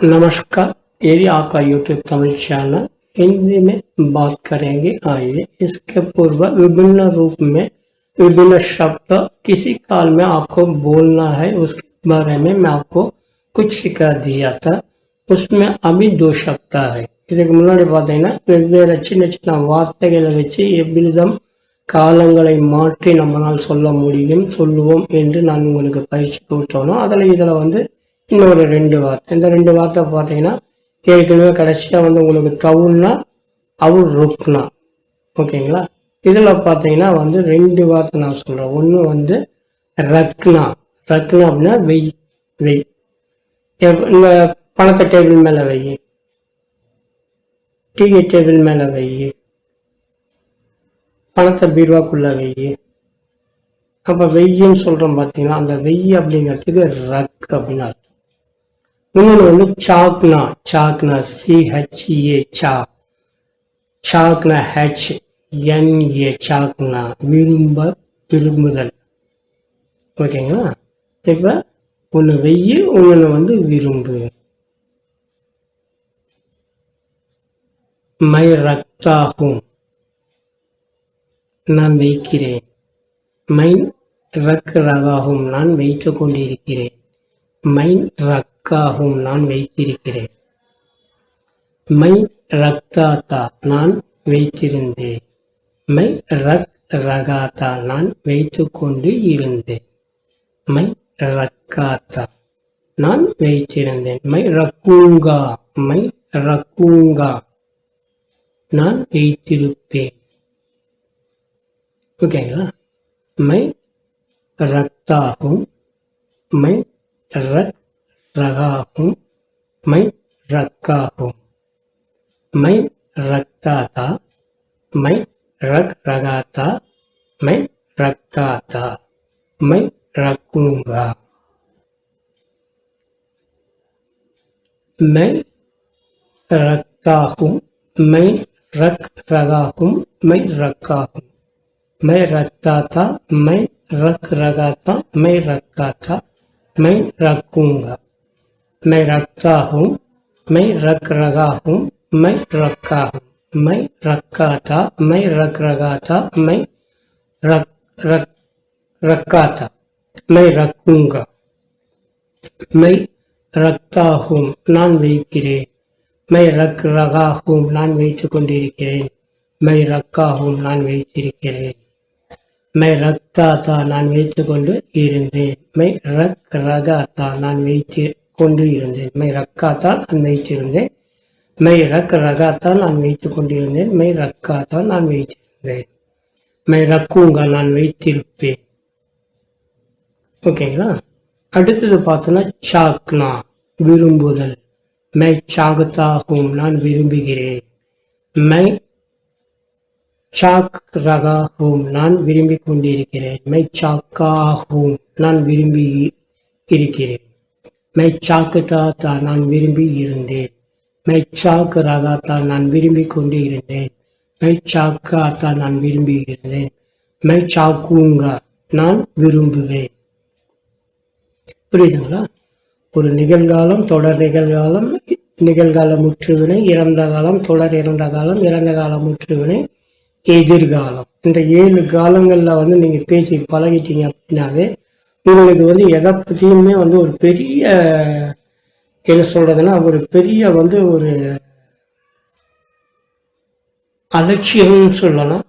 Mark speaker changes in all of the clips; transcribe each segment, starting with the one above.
Speaker 1: नमस्कार यदि आपका यूट्यूब तमिल चैनल हिंदी में बात करेंगे आइए इसके पूर्व विभिन्न रूप में विभिन्न शब्द किसी काल में आपको बोलना है उसके बारे में मैं आपको कुछ सिखा दिया था उसमें अभी दो शब्द है இதுக்கு முன்னாடி பார்த்தீங்கன்னா வெவ்வேறு சின்ன சின்ன வார்த்தைகளை வச்சு எவ்விதம் காலங்களை மாற்றி நம்மளால் சொல்ல முடியும் சொல்லுவோம் என்று நான் உங்களுக்கு பயிற்சி கொடுத்தோனோ அதில் இதில் வந்து இன்னொரு ரெண்டு வார்த்தை. இந்த ரெண்டு வார்த்தை பார்த்தீங்கன்னா ஏற்கனவே கடைசியாக வந்து உங்களுக்கு கவுன்னா அவுல் ருக்னா. ஓகேங்களா? இதில் பார்த்தீங்கன்னா வந்து ரெண்டு வார்த்தை நான் சொல்கிறேன் ஒன்று வந்து ரக்னா. ரக்னா அப்படின்னா வெய் வெய். இந்த பணத்தை டேபிள் மேலே வை டீ டேபிள் மேலே வை பணத்தை பீர்வாக்குள்ள வை அப்போ வெய்யின்னு சொல்கிறோம் பார்த்தீங்கன்னா அந்த வெய் அப்படிங்கிறதுக்கு ரக் அப்படின்னு இன்னொன்று வந்து சாக்னா சாக்னா சிஹெச்ஏ சா சாக்னா ஹெச் என்ஏ சாக்னா விரும்ப விரும்புதல் ஓகேங்களா? இப்போ ஒன்று வெய்யு ஒன்று வந்து விரும்பு. மை ரக்தாகும் நான் வைக்கிறேன். மைன் ரக் ரகாகும் நான் வைத்து கொண்டிருக்கிறேன். மை ரக்காகும் நான் வைத்திருக்கிறேன். மை ரக்தாத்தா நான் வைத்திருந்தேன். மை ரக் ரகாத்தா நான் வைத்து கொண்டு இருந்தேன். மை ரக்காத்தா நான் வைத்திருந்தேன். மை ரக்கூங்கா மை ரக்கூங்கா நான் வைத்திருப்பேன். ஓகேங்களா மை ரக்தாகும் மை ரக் ரகாகும் மை ரக்காகும் மை ரக்தாதா மை ரக் ரகாத்தா மை ரக்தாத்தா மை ரக்குங்கா மை ரக்தாகும் மை ரக் ரகாகும் மை ரக்காகும் மை ரக்தாத்தா மை ரக் ரகாத்தா மை ரக்காத்தா மை ரக்குங்கா மை ரக்காகும் மை ரக் ரகாகும் மை ரக்காகும் மை ரக்காத்தா மை ரக் ரகாத்தா மை ரக் ரக் ரக்காத்தா மை ரக்குங்கா மை ரக்தாகும் நான் வைக்கிறேன் மை ரக் ரகாகும் நான் வைத்து கொண்டிருக்கிறேன் மை ரக்காகும் நான் வைத்திருக்கிறேன் மை ரக்தாத்தா நான் வைத்து கொண்டு இருந்தேன் மை ரக் ரகாத்தா நான் வைத்து கொண்டு இருந்தேன். மை ரக்காத்தான் நான் வைத்திருந்தேன். மை ரக் ரகாத்தான் நான் வைத்து கொண்டிருந்தேன் மை ரக்காத்தான் நான் வைத்திருந்தேன். மை ரக்குங்க நான் வைத்திருப்பேன். ஓகேங்களா? அடுத்தது பார்த்தோன்னா சாக்னா விரும்புதல். மை சாகத்தாகும் நான் விரும்புகிறேன். மை சாக் ரகாகும் நான் விரும்பிக் கொண்டிருக்கிறேன். மை சாக்காகும் நான் விரும்பி இருக்கிறேன். மை தான் நான் விரும்பி இருந்தேன். மை ராகா ரகாத்தா நான் விரும்பி கொண்டு இருந்தேன். மை சாக்காத்தா நான் விரும்பி இருந்தேன். மை நான் விரும்புவேன். புரியுதுங்களா? ஒரு நிகழ்காலம் தொடர் நிகழ்காலம் நிகழ்கால முற்றுவினை இறந்த காலம் தொடர் இறந்த காலம் இறந்த கால முற்றுவினை எதிர்காலம். இந்த ஏழு காலங்களில் வந்து நீங்கள் பேசி பழகிட்டீங்க அப்படின்னாவே உங்களுக்கு வந்து எதை பற்றியுமே வந்து ஒரு பெரிய என்ன சொல்கிறதுன்னா ஒரு பெரிய வந்து ஒரு அலட்சியம்னு சொல்லலாம்.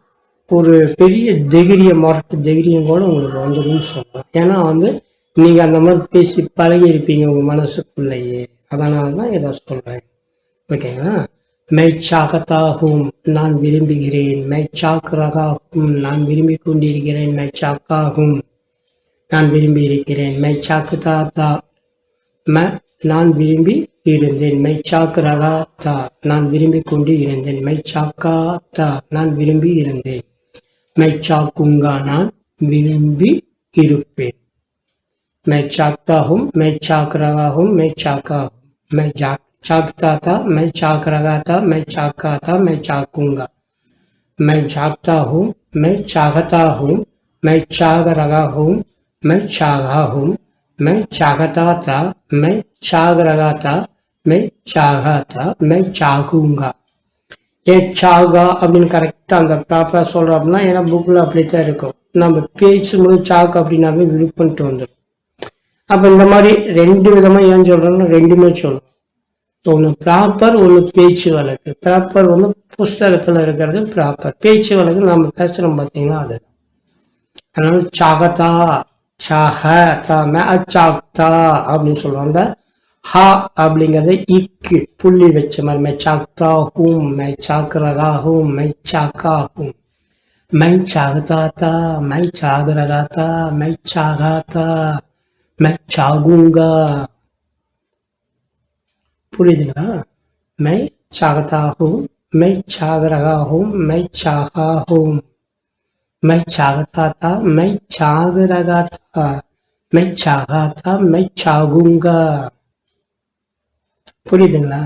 Speaker 1: ஒரு பெரிய தைரிய மார்க்கு தைரியம் கூட உங்களுக்கு வந்துடும் சொல்லலாம். ஏன்னா வந்து நீங்கள் அந்த மாதிரி பேசி பழகி இருப்பீங்க உங்கள் மனசுக்குள்ளேயே. அதனால தான் இதை சொல்கிறேன் ஓகேங்களா? மை சாகத்தாகும் நான் விரும்புகிறேன். மை சாக்கரகாகும் நான் விரும்பி கொண்டிருக்கிறேன். மை சாக்காகும் நான் விரும்பி இருக்கிறேன் மை சாக்கு தாத்தா ம நான் விரும்பி இருந்தேன் மை சாக்கு ரகாத்தா நான் விரும்பிக் கொண்டு இருந்தேன் மை சாக்காத்தா நான் விரும்பி இருந்தேன் மை சாக்குங்கா நான் விரும்பி இருப்பேன் मैं चाकता हूँ मैं चाक रहा हूँ मैं चाका हूँ मैं जाक चाकता था मैं चाक रहा था मैं चाका था मैं चाकूंगा मैं झाँकता हूँ मैं चाहता हूँ मैं चाग रहा हूँ मैं चाहा हूँ मैं चाहता था मैं चाग रहा था மை சாகா தா மை சாகுங்கா ஏ சாகா அப்படின்னு கரெக்டாக அந்த ப்ராப்பராக சொல்கிறோம் அப்படின்னா ஏன்னா புக்கில் அப்படி தான் இருக்கும் நம்ம பேசும்போது சாக்கு அப்படின்னாவே விருப்பம்ட்டு வந்துடும் அப்போ இந்த மாதிரி ரெண்டு விதமாக ஏன் சொல்கிறோம்னா ரெண்டுமே சொல்லணும் ஒன்று ப்ராப்பர் ஒன்று பேச்சு வழக்கு ப்ராப்பர் வந்து புஸ்தகத்தில் இருக்கிறது ப்ராப்பர் பேச்சு வழக்கு நம்ம பேசுகிறோம் பார்த்தீங்கன்னா அது அதனால சாகத்தா சாக தா மே சாக்தா அப்படின்னு சொல்லுவாங்க. அந்த ஹா அப்படிங்கிறது இக்கு புள்ளி வச்ச மாதிரி மை சாக்தா ஹூம் மை சாக்குறதா ஹூம் மை சாக்கா ஹூம் மை சாகதாத்தா மை சாகுறதாத்தா மை சாகாத்தா மை சாகுங்கா புரியுதுங்களா? மை சாகதா ஹூம் மை சாகரகா ஹூம் மை சாகா ஹூம் மை சாகதாத்தா மை சாகுரகாத்தா மை சாகாத்தா மை சாகுங்கா புரியுதுங்களா?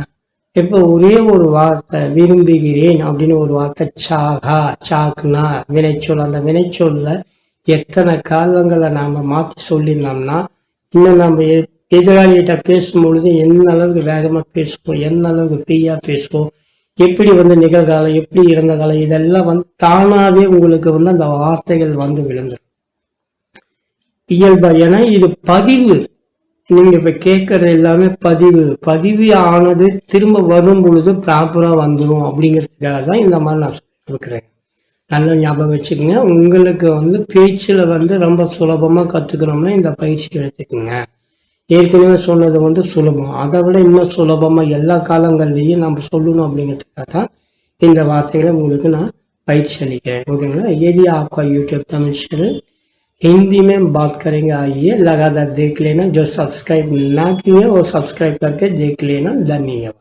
Speaker 1: இப்போ ஒரே ஒரு வார்த்தை விரும்புகிறேன் அப்படின்னு ஒரு வார்த்தை சாகா சாக்னா வினைச்சொல். அந்த வினைச்சொல்ல எத்தனை காலங்களை நாம் மாற்றி சொல்லியிருந்தோம்னா இன்னும் நம்ம எ- எதிராளிகிட்ட பேசும்பொழுது என்ன அளவுக்கு வேகமாக பேசுவோம் என்ன அளவுக்கு ஃப்ரீயாக பேசுவோம் எப்படி வந்து நிகழ்காலம் எப்படி இறந்த காலம் இதெல்லாம் வந்து தானாகவே உங்களுக்கு வந்து அந்த வார்த்தைகள் வந்து விழுந்துடும் இயல்பா ஏன்னா இது பதிவு. நீங்க இப்ப கேட்கறது எல்லாமே பதிவு. பதிவு ஆனது திரும்ப வரும் பொழுது ப்ராப்பரா வந்துடும் அப்படிங்கிறதுக்காக தான் இந்த மாதிரி நான் சொல்லி கொடுக்குறேன் நல்ல ஞாபகம் வச்சுக்கோங்க. உங்களுக்கு வந்து பேச்சில் வந்து ரொம்ப சுலபமாக கற்றுக்கணும்னா இந்த பயிற்சி எடுத்துக்கோங்க. ஏற்கனவே சொன்னது வந்து சுலபம் அதை விட இன்னும் சுலபமாக எல்லா காலங்கள்லையும் நம்ம சொல்லணும் அப்படிங்கிறதுக்காக தான் இந்த வார்த்தைகளை உங்களுக்கு நான் பயிற்சி அளிக்கிறேன் ஓகேங்களா यदि आपका यूट्यूब तमिल चैनल हिंदी में बात करेंगे आइए लगातार देख लेना जो सब्सक्राइब ना किए वो सब्सक्राइब करके देख लेना धन्यवाद